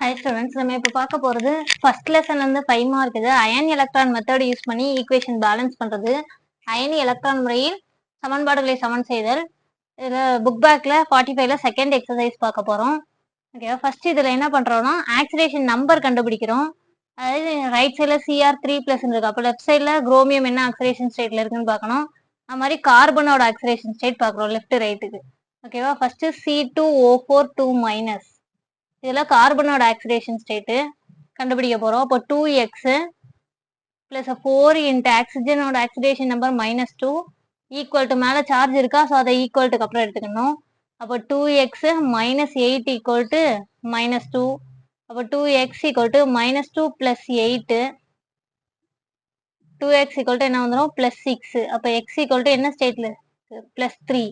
High students நம்ம இப்போ பார்க்க போகிறது ஃபர்ஸ்ட் லெசன் வந்து ஃபைவ் மார்க் இது. அயன் எலக்ட்ரான் மெத்தட் யூஸ் பண்ணி ஈக்குவேஷன் பேலன்ஸ் பண்ணுறது அயனி எலக்ட்ரான் முறையில் சமன்பாடுகளை சமன் செய்தல். இதில் புக் பேக்கில் ஃபார்ட்டி ஃபைவ்ல செகண்ட் எக்ஸசைஸ் பார்க்க போகிறோம் ஓகே ஃபர்ஸ்ட் இதில் என்ன பண்ணுறோம்னா ஆக்சிடேஷன் நம்பர் கண்டுபிடிக்கிறோம். அதாவது ரைட் சைடில் சிஆர் த்ரீ ப்ளஸ் இருக்கு. அப்போ லெஃப்ட் சைடில் குரோமியம் என்ன ஆக்சிடேஷன் ஸ்டேட்டில் இருக்குன்னு பார்க்கணும். அது மாதிரி கார்பனோட ஆக்சிடேஷன் ஸ்டேட் பார்க்குறோம் லெஃப்ட் ரைட்டுக்கு ஓகேவா first C two O four two minus இதெல்லாம் கார்பனோட ஆக்சிடேஷன் ஸ்டேட்டு கண்டுபிடிக்க போகிறோம் அப்போ two x plus four into ஆக்சிஜனோட oxidation number minus two equal to மேலே சார்ஜ் இருக்கா? ஸோ அதை ஈக்குவல்ட்டுக்கு அப்புறம் எடுத்துக்கணும். அப்போ two x minus eight equal to minus two அப்போ two x equal to minus two plus eight two x equal to என்ன வந்துடும் ப்ளஸ் சிக்ஸு அப்போ எக்ஸ் ஈக்குவல் டு என்ன ஸ்டேட்டில் ப்ளஸ் த்ரீ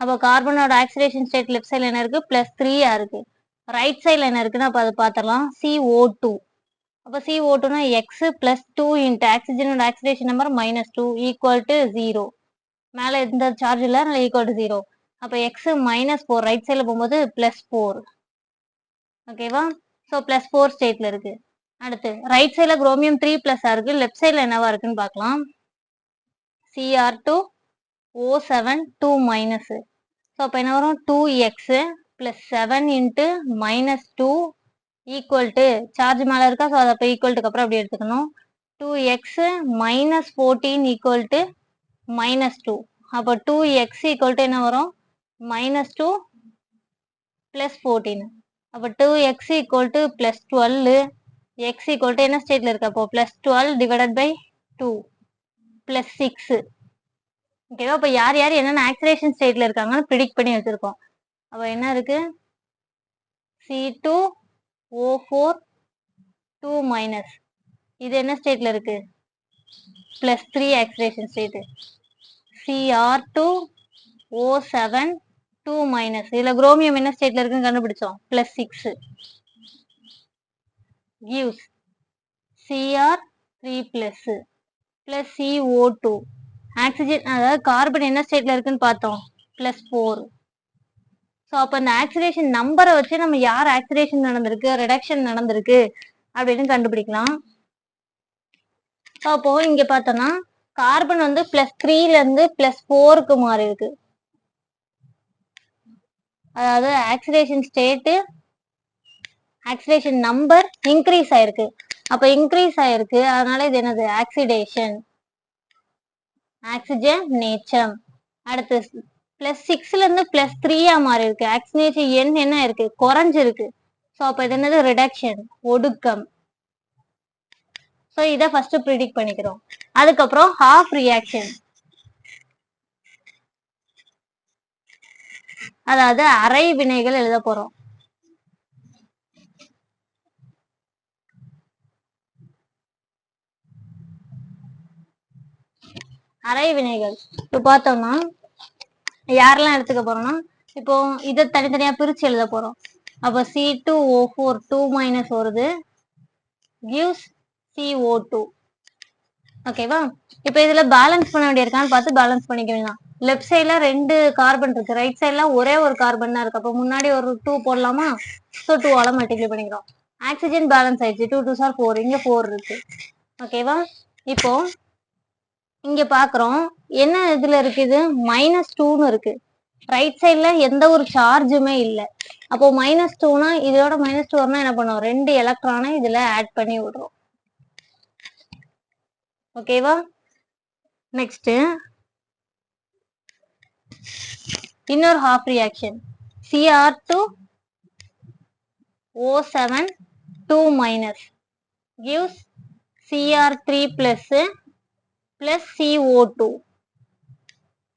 அப்போ கார்பனோட ஆக்சிடேஷன் ஸ்டேட் லெஃப்ட் சைடில் என்ன இருக்குது ப்ளஸ் த்ரீயாக இருக்குது ரைட் சைடில் என்ன இருக்குன்னு அப்போ அதை பார்த்துடலாம். சிஓ டூ அப்போ சிஓ டூனா x plus two into ஆக்சிஜனோட oxidation number minus two equal to zero மேலே எந்த சார்ஜ் இல்லை அதனால ஈக்குவல் டு ஜீரோ அப்போ எக்ஸ் மைனஸ் ஃபோர் ரைட் சைடில் போகும்போது ப்ளஸ் ஃபோர் ஓகேவா ஸோ ப்ளஸ் ஃபோர் ஸ்டேட்டில் இருக்கு. அடுத்து ரைட் சைடில் குரோமியம் த்ரீ ப்ளஸ்ஸாக இருக்கு. லெஃப்ட் சைடில் என்னவா இருக்குன்னு பார்க்கலாம். CR two O seven two minus so அப்போ என்ன வரும்? Two x plus seven into minus two equal to charge மேலே இருக்கா? ஸோ அதை அப்போ ஈக்குவல்ட்டுக்கு அப்புறம் அப்படி எடுத்துக்கணும். Two x minus fourteen equal to minus two அப்போ டூ எக்ஸ் ஈக்குவல் டு என்ன வரும்? மைனஸ் டூ ப்ளஸ் ஃபோர்டீன் அப்போ two x equal to plus twelve x equal to என்ன ஸ்டேட்டில் இருக்கு? அப்போ plus twelve divided by two plus six ஓகேவா இப்போ யார் யார் என்னென்ன ஆக்சிலேஷன் ஸ்டேட்டில் இருக்காங்கன்னு ப்ரிடிக்ட் பண்ணி வச்சுருக்கோம். அப்போ என்ன இருக்கு? C two O four two minus இது என்ன ஸ்டேட்ல இருக்கு? Plus three oxidation state CR two O seven two minus இதுல குரோமியம் என்ன ஸ்டேட்ல இருக்குன்னு கண்டுபிடிச்சோம். Plus six gives. CR three plus plus CO two oxygen அதாவது கார்பன் என்ன ஸ்டேட்ல இருக்குன்னு பார்த்தோம். பிளஸ் ஃபோர் ஸோ அப்போ அந்த ஆக்சிடேஷன் நம்பரை வச்சு நம்ம யார் ஆக்சிடேஷன் நடந்திருக்கு ரிடக்ஷன் நடந்திருக்கு அப்படின்னு கண்டுபிடிக்கலாம். ஸோ அப்போ இங்க பார்த்தோம்னா கார்பன் வந்து பிளஸ் த்ரீல இருந்து பிளஸ் ஃபோருக்கு மாறி இருக்கு. அதாவது oxidation state oxidation number increase ஆயிருக்கு. அப்ப இன்க்ரீஸ் ஆயிருக்கு. அதனால இது என்னது? ஆக்சிடேஷன் ஆக்சிஜன் நேச்சம் அடுத்து பிளஸ் சிக்ஸ்ல இருந்து பிளஸ் த்ரீயா மாறி இருக்கு. ஆக்சினேஷன் எண் என்ன இருக்கு? குறைஞ்சிருக்கு. ஸோ அப்போ இது என்னது? ரிடக்ஷன் ஒடுக்கம். ஸோ இதை ஃபர்ஸ்ட் ப்ரிடிக்ட் பண்ணிக்கிறோம். அதுக்கப்புறம் ஹாஃப் ரியாக்ஷன் அதாவது அரை வினைகள் எழுத போறோம். அரை வினைகள். இப்போ பார்த்தோம்னா யாரெல்லாம் எடுத்துக்க போறோம்னா இப்போ இதை தனித்தனியா பிரிச்சு எழுத போறோம். அப்போ C two O four two minus வருது. கிவ்ஸ் சி ஓ டூ ஓகேவா இப்போ இதுல பேலன்ஸ் பண்ண வேண்டியிருக்கான்னு பார்த்து பேலன்ஸ் பண்ணிக்க வேண்டாம். லெஃப்ட் சைட்ல ரெண்டு கார்பன் இருக்கு. ரைட் சைட்ல ஒரே ஒரு கார்பன் தான் இருக்கு. அப்போ முன்னாடி ஒரு டூ போடலாமா? ஸோ டூ ஆல மல்டிப்ளை பண்ணிக்கிறோம். ஆக்சிஜன் பேலன்ஸ் ஆயிடுச்சு. டூ டூ சார் ஃபோர் இங்க ஃபோர் இருக்கு. ஓகேவா இப்போ இங்க பாக்குறோம். என்ன இதுல இருக்குது மைனஸ் டூன்னு இருக்கு. ரைட் சைட்ல எந்த ஒரு சார்ஜுமே இல்லை. அப்போ மைனஸ் டூனா இதோட மைனஸ் டூ என்ன பண்ணுவோம்? ரெண்டு எலக்ட்ரானை இதுல ஆட் பண்ணி விடுறோம். ஓகேவா நெக்ஸ்ட் இன்னொரு half reaction CR two O seven two minus gives CR three plus plus CO two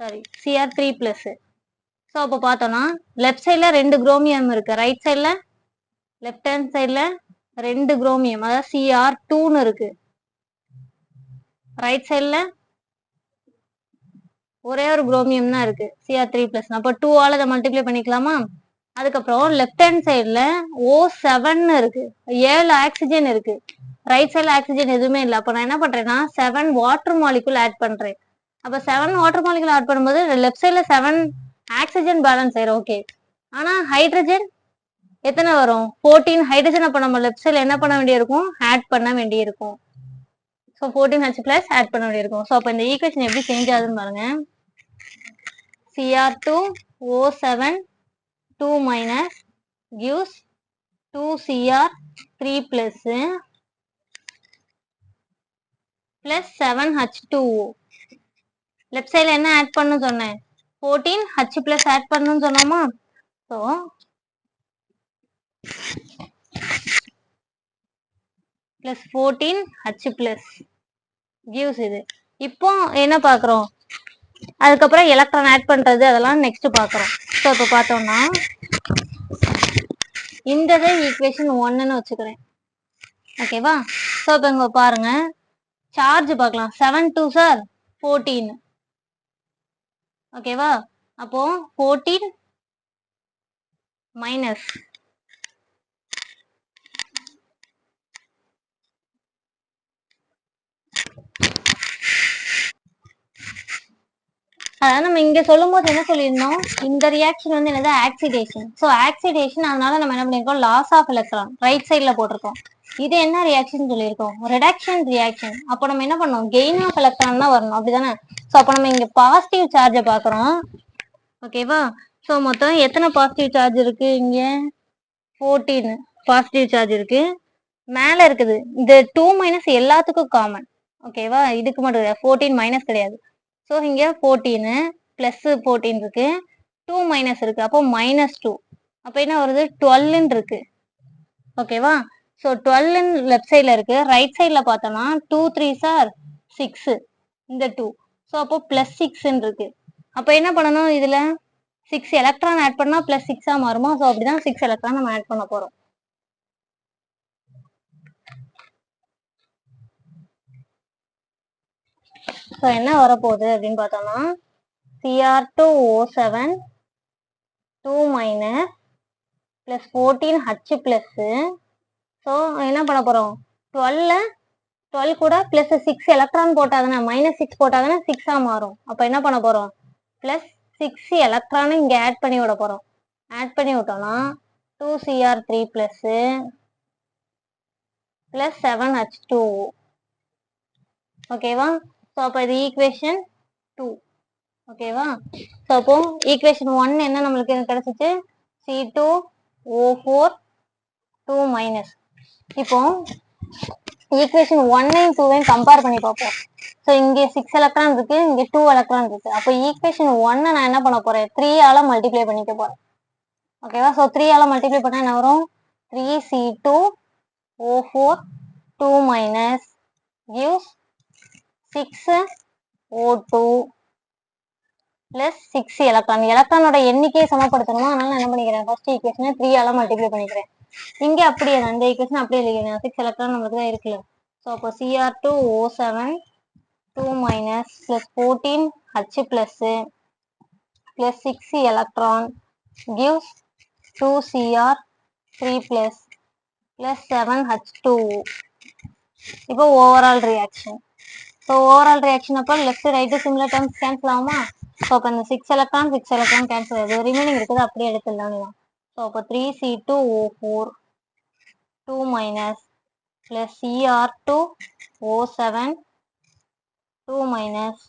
sorry CR three plus so அப்போ பார்த்தோம்னா லெஃப்ட் சைடில் ரெண்டு குரோமியம் இருக்கு. ரைட் சைடில் லெஃப்ட் ஹேண்ட் சைடில் ரெண்டு குரோமியம் அதாவது சிஆர் டூன்னு இருக்கு. ரைட் சைடில் ஒரே ஒரு குரோமியம் தான் இருக்கு. சிஆர் த்ரீ பிளஸ் அப்போ டூவால் ஆல் அதை மல்டிப்ளை பண்ணிக்கலாமா? அதுக்கப்புறம் லெஃப்ட் ஹேண்ட் சைடில் ஓ செவன் இருக்கு. ஏழு ஆக்சிஜன் இருக்கு. ரைட் சைடில் ஆக்சிஜன் எதுவுமே இல்லை. அப்போ நான் என்ன பண்றேன்னா செவன் வாட்டர் மாலிகுல் ஆட் பண்றேன். அப்போ செவன் வாட்டர் மாலிகுல் ஆட் பண்ணும்போது லெஃப்ட் சைடில் செவன் ஆக்சிஜன் பேலன்ஸ் ஆயிரும். ஓகே ஆனா ஹைட்ரஜன் எத்தனை வரும்? ஃபோர்டீன் ஹைட்ரஜன் அப்போ நம்ம லெஃப்ட் சைடில் என்ன பண்ண வேண்டியிருக்கும்? ஆட் பண்ண வேண்டியிருக்கும். So fourteen H plus add பண்ண வேண்டியிருக்கும். ஸோ அப்போ இந்த ஈக்குவேஷன் எப்படி சேஞ்ச் ஆகுதுன்னு பாருங்க. CR two O seven two minus gives two CR three plus plus seven H two left சைடில் என்ன ஆட் பண்ணு சொன்னேன்? ஃபோர்டீன் ஹச் ப்ளஸ் ஆட் பண்ணுன்னு சொன்னோமா? So plus fourteen H plus gives இது. இப்போ என்ன பார்க்குறோம்? அதுக்கப்புறம் எலக்ட்ரான் ஆட் பண்ணுறது அதெல்லாம் நெக்ஸ்ட் பார்க்குறோம் ஸோ இப்போ பார்த்தோம்னா இந்த ஈக்குவேஷன் ஒன்னுன்னு வச்சுக்கிறேன். ஓகேவா ஸோ இப்போ இங்கே பாருங்க. சார்ஜ் பார்க்கலாம். செவன் டூ சார் ஃபோர்டீன் ஓகேவா அப்போ ஃபோர்டீன் மைனஸ் அதாவது நம்ம இங்க சொல்லும் போது என்ன சொல்லியிருந்தோம்? இந்த ரியாக்ஷன் வந்து என்னது? ஆக்சிடேஷன் ஸோ ஆக்சிடேஷன் அதனால நம்ம என்ன பண்ணிருக்கோம்? லாஸ் ஆஃப் எலக்ட்ரான் ரைட் சைட்ல போட்டிருக்கோம். இது என்ன ரியாக்ஷன் சொல்லியிருக்கோம். ரிடக்ஷன் ரியாக்ஷன் அப்போ நம்ம என்ன பண்ணோம்? கெயின் ஆஃப் எலக்ட்ரான் தான் வரணும். அப்படிதானே? ஸோ அப்போ நம்ம இங்க பாசிட்டிவ் சார்ஜை பார்க்குறோம். ஓகேவா ஸோ மொத்தம் எத்தனை பாசிட்டிவ் சார்ஜ் இருக்கு இங்க? ஃபோர்டீன் பாசிட்டிவ் சார்ஜ் இருக்கு. மேல இருக்குது. இந்த டூ மைனஸ் எல்லாத்துக்கும் காமன் ஓகேவா இதுக்கு மட்டும் கிடையாது ஃபோர்டீன் மைனஸ் கிடையாது. ஸோ இங்கே ஃபோர்டீனு ப்ளஸ்ஸு ஃபோர்டீன் இருக்குது டூ மைனஸ் இருக்குது அப்போ மைனஸ் டூ அப்போ என்ன வருது? டுவெல்லுன்னு இருக்குது ஓகேவா ஸோ டுவெல்லுன்னு லெஃப்ட் சைடில் இருக்குது ரைட் சைடில் பார்த்தோம்னா டூ த்ரீ சார் சிக்ஸு இந்த டூ ஸோ அப்போ ப்ளஸ் சிக்ஸ்ன்னு இருக்குது அப்போ என்ன பண்ணணும் இதில்? சிக்ஸ் எலக்ட்ரான் ஆட் பண்ணால் ப்ளஸ் சிக்ஸாக மாறுமா? ஸோ அப்படி தான் சிக்ஸ் எலக்ட்ரான் நம்ம ஆட் பண்ண போகிறோம் ஸோ என்ன வரப்போகுது அப்படின்னு பார்த்தோம்னா CR two O seven two minus plus fourteen H plus so என்ன பண்ண போகிறோம் டுவெல்ல டுவெல் கூட ப்ளஸ் சிக்ஸ் எலக்ட்ரான் போட்டால் தானே மைனஸ் சிக்ஸ் போட்டால் தானே சிக்ஸாக மாறும். அப்போ என்ன பண்ண போகிறோம் ப்ளஸ் சிக்ஸ் எலக்ட்ரானும் இங்கே ஆட் பண்ணி விட போகிறோம் ஆட் பண்ணி விட்டோம்னா two CR three plus plus seven H two ஓகேவா ஸோ அப்போ இது ஈக்குவேஷன் டூ ஓகேவா ஸோ அப்போ ஈக்குவேஷன் ஒன் என்ன நம்மளுக்கு கிடைச்சிச்சு? C two O four two minus இப்போ ஈக்குவேஷன் ஒன்னையும் டூவையும் கம்பேர் பண்ணி பார்ப்போம். ஸோ இங்கே சிக்ஸ் எலக்ட்ரான் இருக்கு இங்கே டூ எலக்ட்ரான் இருக்கு. அப்போ ஈக்குவேஷன் ஒன்னை நான் என்ன பண்ண போறேன்? த்ரீ ஆல மல்டிப்ளை பண்ணிக்க போறேன். ஓகேவா ஸோ த்ரீ ஆல மல்டிப்ளை பண்ணா என்ன வரும்? Three C two O four two minus gives six O two plus six electron எலக்ட்ரானோட எண்ணிக்கையை சமப்படுத்தணுமா? அதனால நான் என்ன பண்ணிக்கிறேன்? ஃபர்ஸ்ட் ஈக்குவேஷனை த்ரீ ஆல மல்டிப்ளை பண்ணிக்கிறேன். இங்க அப்படியே அந்த ஈக்குவேஷன் அப்படியே எழுதிக்கிறேன். சிக்ஸ் எலக்ட்ரான் நம்மளுக்கு தான் இருக்குல்ல. ஸோ அப்போ CR two O seven two minus plus fourteen H plus plus six electron gives two CR three plus plus seven H two இப்போ overall reaction so overall reaction அப்போ left right similar terms cancel ஆகுமா? So அப்போ இந்த six electron six electron cancel ஆகுது. Remaining இருக்குது அப்படியே எடுத்துடலாம் so அப்போ three C two O four two minus plus CR two O seven two minus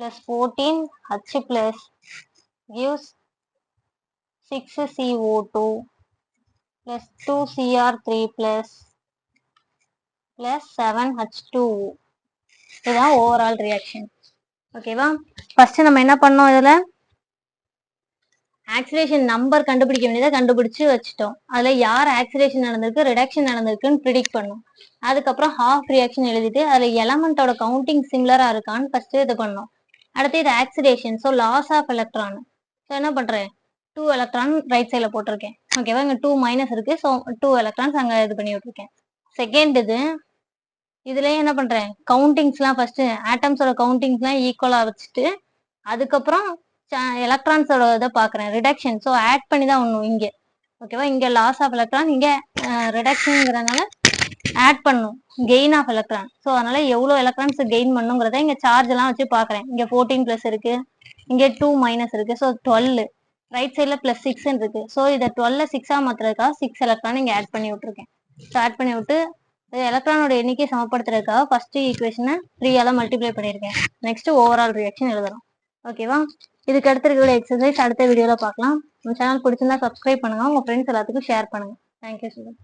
plus fourteen H plus gives six CO two plus two CR three plus plus seven H two இதுதான் overall reaction ஓகேவா first நம்ம என்ன பண்ணோம் இதுல? Oxidation number கண்டுபிடிக்க வேண்டியதை கண்டுபிடிச்சு வச்சுட்டோம். அதுல யார் ஆக்சிடேஷன் நடந்திருக்கு ரிடக்ஷன் நடந்திருக்குன்னு ப்ரிடிக்ட் பண்ணோம். அதுக்கப்புறம் ஹாஃப் ரியாக்ஷன் எழுதிட்டு அதுல எலமெண்டோட கவுண்டிங் சிமிலரா இருக்கான்னு ஃபர்ஸ்ட் இது பண்ணோம். அடுத்து இது oxidation so loss of electron so என்ன பண்றேன்? டூ எலக்ட்ரான் ரைட் சைடில் போட்டிருக்கேன். ஓகேவா இங்கே டூ மைனஸ் இருக்கு. ஸோ டூ எலக்ட்ரான்ஸ் அங்கே இது பண்ணி விட்டுருக்கேன். செகண்ட் இது இதுலயே என்ன பண்றேன்? கவுண்டிங்ஸ்லாம் ஃபர்ஸ்ட் ஆட்டம்ஸோட கவுண்டிங்ஸ்லாம் ஈக்குவலா வச்சுட்டு அதுக்கப்புறம் எலக்ட்ரான்ஸோட இதை பார்க்குறேன் ரிடக்ஷன் ஸோ ஆட் பண்ணி தான் ஒன்றும் இங்கே. ஓகேவா இங்கே லாஸ் ஆஃப் எலக்ட்ரான் இங்கே ரிடக்ஷன்ங்கிறதுனால ஆட் பண்ணும். கெயின் ஆஃப் எலக்ட்ரான் ஸோ அதனால எவ்வளோ எலக்ட்ரான்ஸ் கெயின் பண்ணுங்கிறத இங்கே சார்ஜ் எல்லாம் வச்சு பார்க்குறேன். இங்கே ஃபோர்டீன் ப்ளஸ் இருக்கு. இங்கே டூ மைனஸ் இருக்கு. ஸோ டுவெல் ரைட் சைடில் ப்ளஸ் சிக்ஸ்ன்னு இருக்கு. ஸோ இதை டுவெல்ல சிக்ஸாக மாற்றுறதுக்காக சிக்ஸ் எலக்ட்ரான் இங்கே ஆட் பண்ணி விட்டுருக்கேன். ஸோ ஆட் பண்ணி விட்டு எலக்ட்ரானோட எண்ணிக்கை சமப்படுத்துறதுக்காக ஃபர்ஸ்ட் ஈக்குவேஷனை த்ரீயால மல்டிப்ளை பண்ணியிருக்கேன். நெக்ஸ்ட் ஓவரால் ரியாக்ஷன் எழுதுறோம் ஓகேவா இதுக்கு அடுத்து இருக்கிற எக்ஸசைஸ் அடுத்த வீடியோவில் பார்க்கலாம். நம்ம சேனல் பிடிச்சிருந்தா சப்ஸ்கிரைப் பண்ணுங்க. உங்க ஃப்ரெண்ட்ஸ் எல்லாத்துக்கும் ஷேர் பண்ணுங்க. Thank you sir